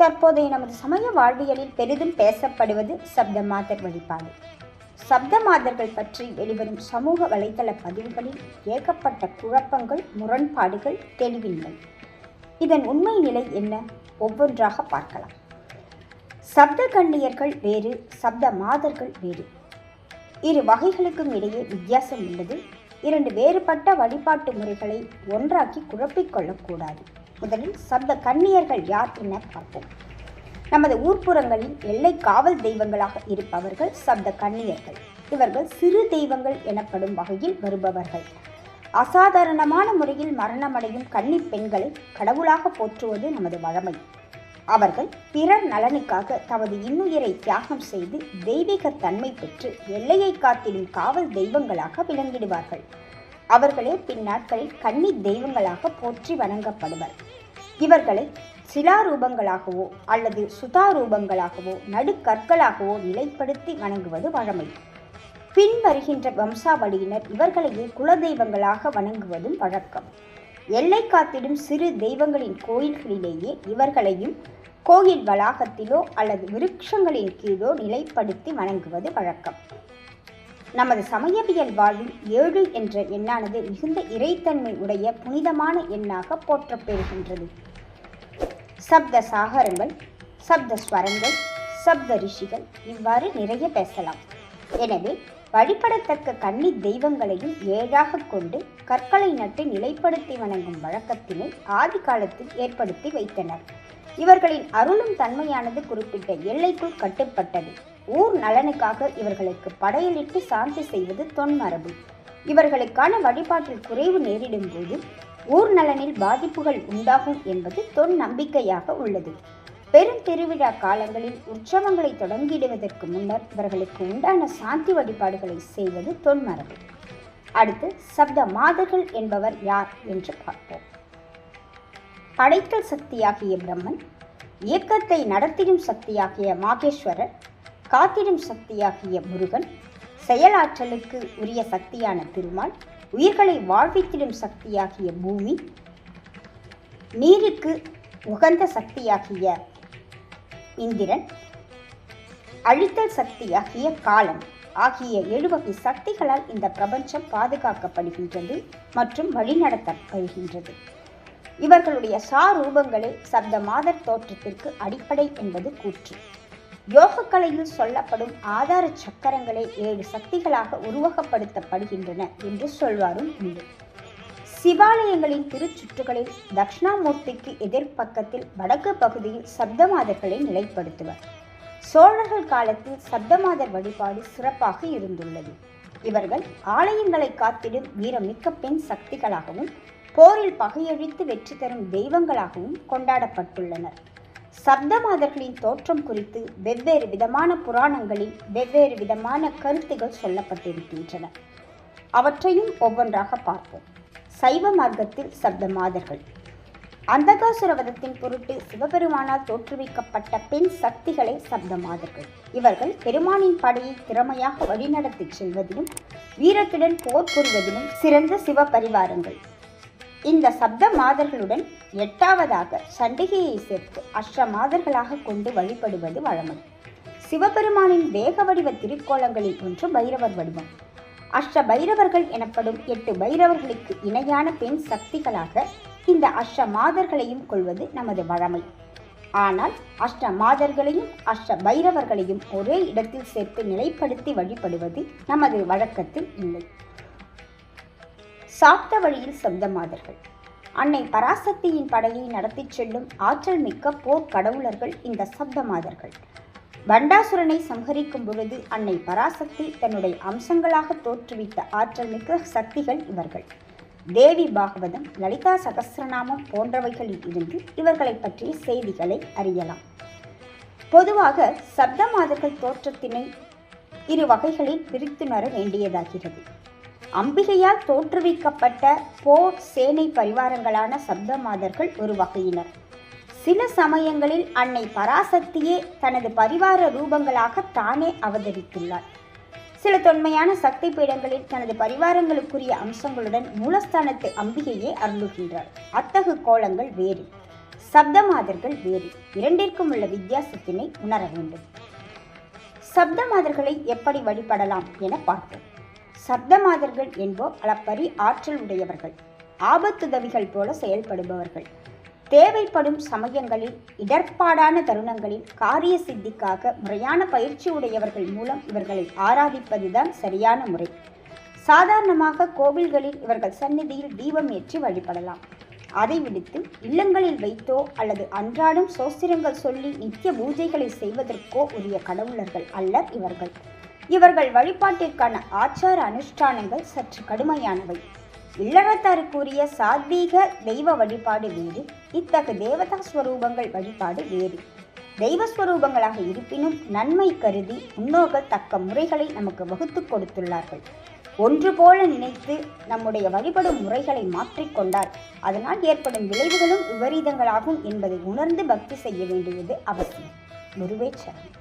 தற்போதைய நமது சமய வாழ்வியலில் பெரிதும் பேசப்படுவது சப்த மாதர் வழிபாடு. சப்த மாதர்கள் பற்றி வெளிவரும் சமூக வலைதள பதிவுகளில் ஏகப்பட்ட குழப்பங்கள் முரண்பாடுகள் தெளிவின்மை. இதன் உண்மை நிலை என்ன? ஒவ்வொன்றாக பார்க்கலாம். சப்த கண்ணியர்கள் வேறு சப்த மாதர்கள் வேறு. இரு வகைகளுக்கும் இடையே வித்தியாசம் உள்ளது. இரண்டு வேறுபட்ட வழிபாட்டு முறைகளை ஒன்றாக்கி குழப்பிக்கொள்ளக்கூடாது முதலில் சப்த கன்னியர்கள் யார் என பார்ப்போம். நமது ஊர்ப்புறங்களில் எல்லை காவல் தெய்வங்களாக இருப்பவர்கள் சப்த கன்னியர்கள். இவர்கள் சிறு தெய்வங்கள் எனப்படும் வகையில் வருபவர்கள். அசாதாரணமான முறையில் மரணமடையும் கன்னி பெண்களை கடவுளாக போற்றுவது நமது வழமை. அவர்கள் பிறர் நலனுக்காக தமது இன்னுயிரை தியாகம் செய்து தெய்வீக தன்மை பெற்று எல்லையை காத்திடும் காவல் தெய்வங்களாக விளங்கிடுவார்கள். அவர்களே பின்னாட்களில் கன்னி தெய்வங்களாக போற்றி வணங்கப்படுவர். இவர்களை சிலாரூபங்களாகவோ அல்லது சுதாரூபங்களாகவோ நடுக்கற்களாகவோ நிலைப்படுத்தி வணங்குவது வழமை. பின்வருகின்ற வம்சாவளியினர் இவர்களையே குலதெய்வங்களாக வணங்குவதும் வழக்கம். எல்லை காத்திடும் சிறு தெய்வங்களின் கோயில்களிலேயே இவர்களையும் கோயில் வளாகத்திலோ அல்லது விருட்சங்களின் கீழோ நிலைப்படுத்தி வணங்குவது வழக்கம். நமது சமயவியல் வாழ்வில் ஏழு என்ற எண்ணானது மிகுந்த இறைத்தன்மை உடைய புனிதமான எண்ணாக போற்றப்பெறுகின்றது சப்த சாகரங்கள் சப்த ஸ்வரங்கள் சப்த ரிஷிகள் இவ்வாறு நிறைய பேசலாம். எனவே வழிபடத்தக்க கன்னி தெய்வங்களையும் ஏழாக கொண்டு கற்களை நட்டு நிலைப்படுத்தி வணங்கும் வழக்கத்தினை ஆதி காலத்தில் ஏற்படுத்தி வைத்தனர். இவர்களின் அருளும் தன்மையானது குறிப்பிட்ட எல்லைக்குள் கட்டுப்பட்டது. ஊர் நலனுக்காக இவர்களுக்கு படையலிட்டு சாந்தி செய்வது தொன்மரபு. இவர்களுக்கான வழிபாட்டில் குறைவு நேரிடும் போது ஊர் நலனில் பாதிப்புகள் உண்டாகும் என்பது தொன் நம்பிக்கையாக உள்ளது. பெரும் திருவிழா காலங்களில் உற்சவங்களை தொடங்கிடுவதற்கு முன்னர் இவர்களுக்கு உண்டான சாந்தி வழிபாடுகளை செய்வது தொன்மரபு அடுத்து சப்த மாதர்கள் என்பவர் யார் என்று பார்ப்போம். படைத்தல் சக்தியாகிய பிரம்மன் இயக்கத்தை நடத்திடும் சக்தியாகிய மாகேஸ்வரர் காத்திடும் சக்தியாகிய முருகன் செயலாற்றலுக்கு உரிய சக்தியான திருமால் உயிர்களை வாழ்வித்திடும் சக்தியாகிய பூமி நீருக்கு உகந்த சக்தியாகிய இந்திரன் அழித்தல் சக்தியாகிய காலம் ஆகிய எழுவகை சக்திகளால் இந்த பிரபஞ்சம் பாதுகாக்கப்படுகின்றது மற்றும் வழிநடத்தப்படுகின்றது. இவர்களுடைய சாரூபங்களே சப்த மாதர் தோற்றத்திற்கு அடிப்படை என்பது கூற்று. யோகக்கலையில் சொல்லப்படும் ஆதார சக்கரங்களே ஏழு சக்திகளாக உருவகப்படுத்தப்படுகின்றன என்று சொல்வாரும் உண்டு சிவாலயங்களின் திருச்சுற்றுகளில் தட்சிணாமூர்த்திக்கு எதிர்ப்பக்கத்தில் வடக்கு பகுதியில் சப்தமாதர்களை நிலைப்படுத்துவர். சோழர்கள் காலத்தில் சப்தமாதர் வழிபாடு சிறப்பாக இருந்துள்ளது. இவர்கள் ஆலயங்களை காத்திடும் வீரமிக்க பெண் சக்திகளாகவும் போரில் பகையழித்து வெற்றி தரும் தெய்வங்களாகவும் கொண்டாடப்பட்டுள்ளனர். சப்தமாதர்களின் தோற்றம் குறித்து வெவ்வேறு விதமான புராணங்களில் வெவ்வேறு விதமான கருத்துகள் சொல்லப்பட்டிருக்கின்றன. அவற்றையும் ஒவ்வொன்றாக பார்ப்போம். சைவ மார்க்கத்தில் சப்த மாதர்கள் அந்தகாசுரவதத்தின் பொருட்டு சிவபெருமானால் தோற்றுவிக்கப்பட்ட பெண் சக்திகளை சப்தமாதர்கள். இவர்கள் பெருமானின் படையை திறமையாக வழிநடத்திச் செல்வதிலும் வீரத்துடன் போர் புரிவதிலும் சிறந்த சிவபரிவாரங்கள். இந்த சப்த மாதர்களுடன் எட்டாவதாக சண்டிகையை சேர்த்து அஷ்ட மாதர்களாக கொண்டு வழிபடுவது வழமை சிவபெருமானின் வேக வடிவ திருக்கோலங்களில் ஒன்று பைரவர் வடிவம். அஷ்ட பைரவர்கள் எனப்படும் எட்டு பைரவர்களுக்கு இணையான பெண் சக்திகளாக இந்த அஷ்ட மாதர்களையும் கொள்வது நமது வழமை. ஆனால் அஷ்ட மாதர்களையும் அஷ்ட பைரவர்களையும் ஒரே இடத்தில் சேர்த்து நிலைப்படுத்தி வழிபடுவது நமது வழக்கத்தில் இல்லை. சாப்த வழியில் சொந்தமாதர்கள் அன்னை பராசக்தியின் படையை நடத்திச் செல்லும் ஆற்றல் மிக்க போர் கடவுளர்கள் இந்த சப்தமாதர்கள் பண்டாசுரனை சம்ஹரிக்கும் பொழுது அன்னை பராசக்தி தன்னுடைய அம்சங்களாக தோற்றுவித்த ஆற்றல் மிக்க சக்திகள் இவர்கள். தேவி பாகவதம் லலிதா சகசிரநாமம் போன்றவைகளில் இருந்து இவர்களை பற்றிய செய்திகளை அறியலாம். பொதுவாக சப்தமாதர்கள் தோற்றத்தினை இரு வகைகளில் பிரித்துணர வேண்டியதாகிறது. அம்பிகையால் தோற்றுவிக்கப்பட்ட போர் சேனை பரிவாரங்களான சப்த மாதர்கள் ஒரு வகையினர். சில சமயங்களில் அன்னை பராசக்தியே தனது பரிவார ரூபங்களாக தானே அவதரித்துள்ளார் சில தொன்மையான சக்தி பீடங்களில் தனது பரிவாரங்களுக்குரிய அம்சங்களுடன் மூலஸ்தானத்து அம்பிகையே அருளுகின்றார் அத்தகு கோலங்கள் வேறு சப்தமாதர்கள் வேறு இரண்டிற்கும் உள்ள வித்தியாசத்தினை உணர வேண்டும் சப்தமாதர்களை எப்படி வழிபடலாம் என பார்ப்போம். சப்தமாதர்கள் என்போர் அளப்பரி ஆற்றல் உடையவர்கள். ஆபத்துதவிகள் போல செயல்படுபவர்கள். தேவைப்படும் சமயங்களில் இடர்பாடான தருணங்களில் காரிய சித்திக்காக முறையான பயிற்சி உடையவர்கள் மூலம் இவர்களை ஆராதிப்பதுதான் சரியான முறை. சாதாரணமாக கோவில்களில் இவர்கள் சந்நிதியில் தீபம் ஏற்றி வழிபடலாம். அதை விடுத்து இல்லங்களில் வைத்தோ அல்லது அன்றாடம் சோஸ்திரங்கள் சொல்லி நித்திய பூஜைகளை செய்வதற்கோ உரிய கடவுளர்கள் அல்லர் இவர்கள். இவர்கள் வழிபாட்டிற்கான ஆச்சார அனுஷ்டானங்கள் சற்று கடுமையானவை. இல்லறத்தாருக்குரிய சாத்வீக தெய்வ வழிபாடு வேறு இத்தகு தேவதா ஸ்வரூபங்கள் வழிபாடு வேறு. தெய்வ ஸ்வரூபங்களாக இருப்பினும் நன்மை கருதி முன்னோர்கள் தக்க முறைகளை நமக்கு வகுத்து கொடுத்துள்ளார்கள். ஒன்று போல நினைத்து நம்முடைய வழிபடும் முறைகளை மாற்றிக்கொண்டால் அதனால் ஏற்படும் விளைவுகளும் விபரீதங்களாகும் என்பதை உணர்ந்து பக்தி செய்ய வேண்டியது அவசியம். குருவே சரணம்.